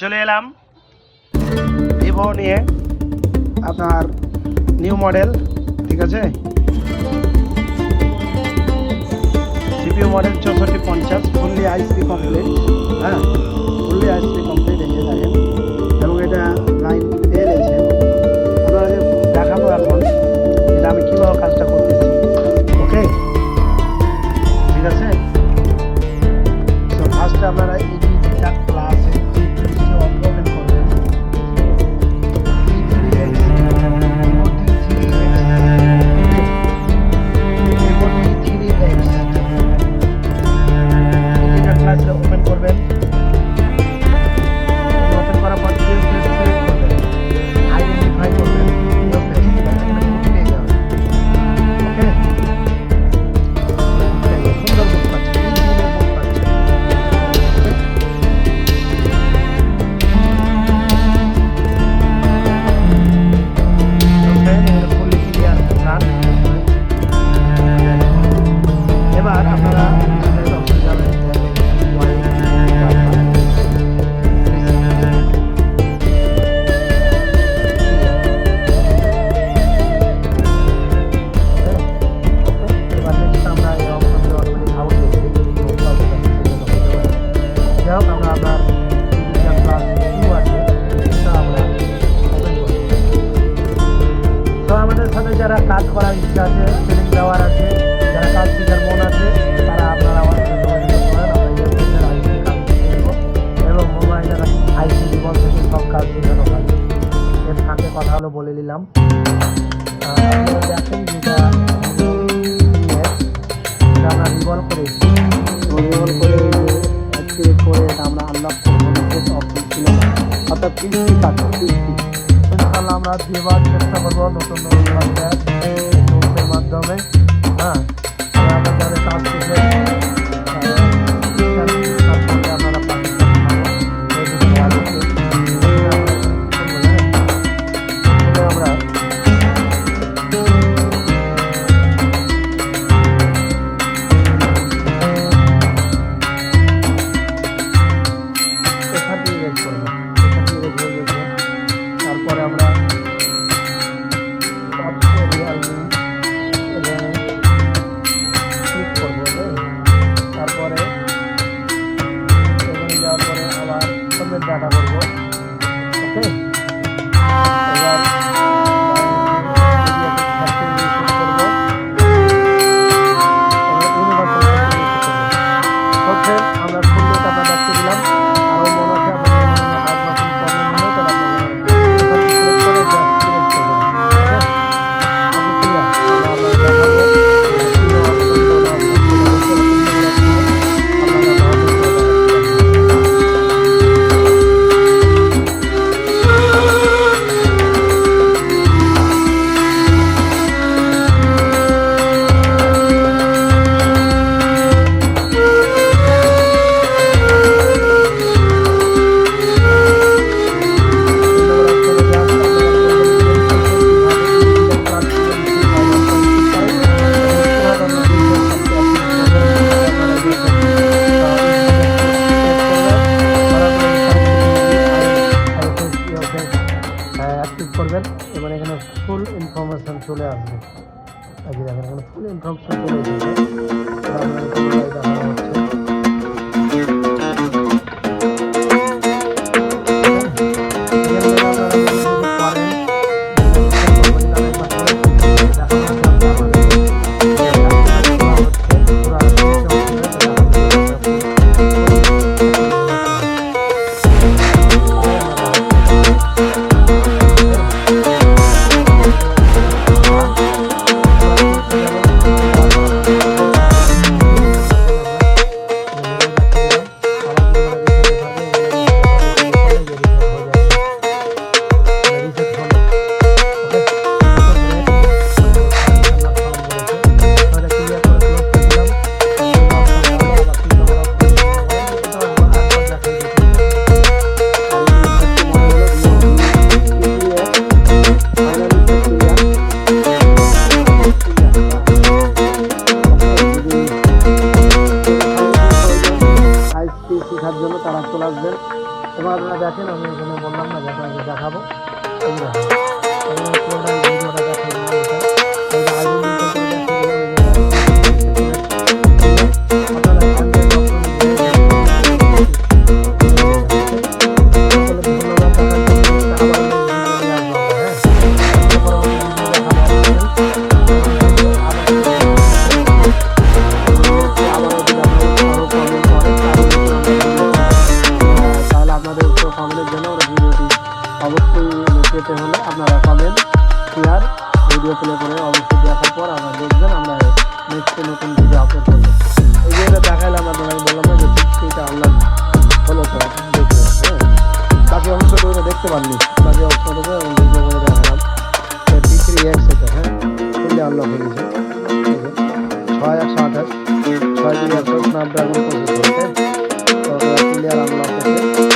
চলে এলাম ভিভো নিয়ে আপনার নিউ মডেল ঠিক আছে? সিপিউ মডেল চৌষট্টি পঞ্চাশ ফুললি আইসপি করার ইচ্ছা আছে ট্রেনিং দেওয়ার আছে, যারা কাজ শিখার মন আছে, তারা আপনারা আমাদের সাথে যোগাযোগ করেন, আমরা আইসি কাজ মোবাইলের আইসি জীবন থেকে সব কাজ শেখানো হয়। এর ফাঁকে কথা হলো বলে নিলাম। দেখেন যেটা আমরা রিভলভ করেছি রিভলভ করে অ্যাক্টিভেট করে আমরা আনলক করব অর্থাৎ কিস্তি কাটবো কিস্তি ইনশাল্লাহ আমরা দেওয়ার চেষ্টা করব নতুন নতুন ফুল ইনফরমেশন চলে আসবে। আগে দেখেন ফুল ইনফরমেশন চলে এসেছে। তারা চলে আসবেন এবং আপনারা দেখেন আমি এখানে বললাম না যে আপনাকে দেখাবো। পেতে হলে আপনারা পাবেন শেয়ার ভিডিও প্লে করে অবশ্যই দেখার পর আমরা দেখবেন আমরা নেক্সট নতুন ভিডিও আপলোড করব। এই যে এটা দেখাইলাম আপনারা বললাম না যে এটা আনলাম ফলো করা দেখবেন হ্যাঁ। বাকি অংশটুকু দেখতে পাননি। বাকি অংশ অংশটুকু এবং ভিডিও করে দেখালাম। থ্রি থ্রি এক্স এটা হ্যাঁ খুললে আনলক হয়ে গেছে। ছয় একশো আঠাশ, ছয় দুই একশো স্ন্যাপড্রাগন প্রসেস করতে তারপরে ক্লিয়ার আনলক হচ্ছে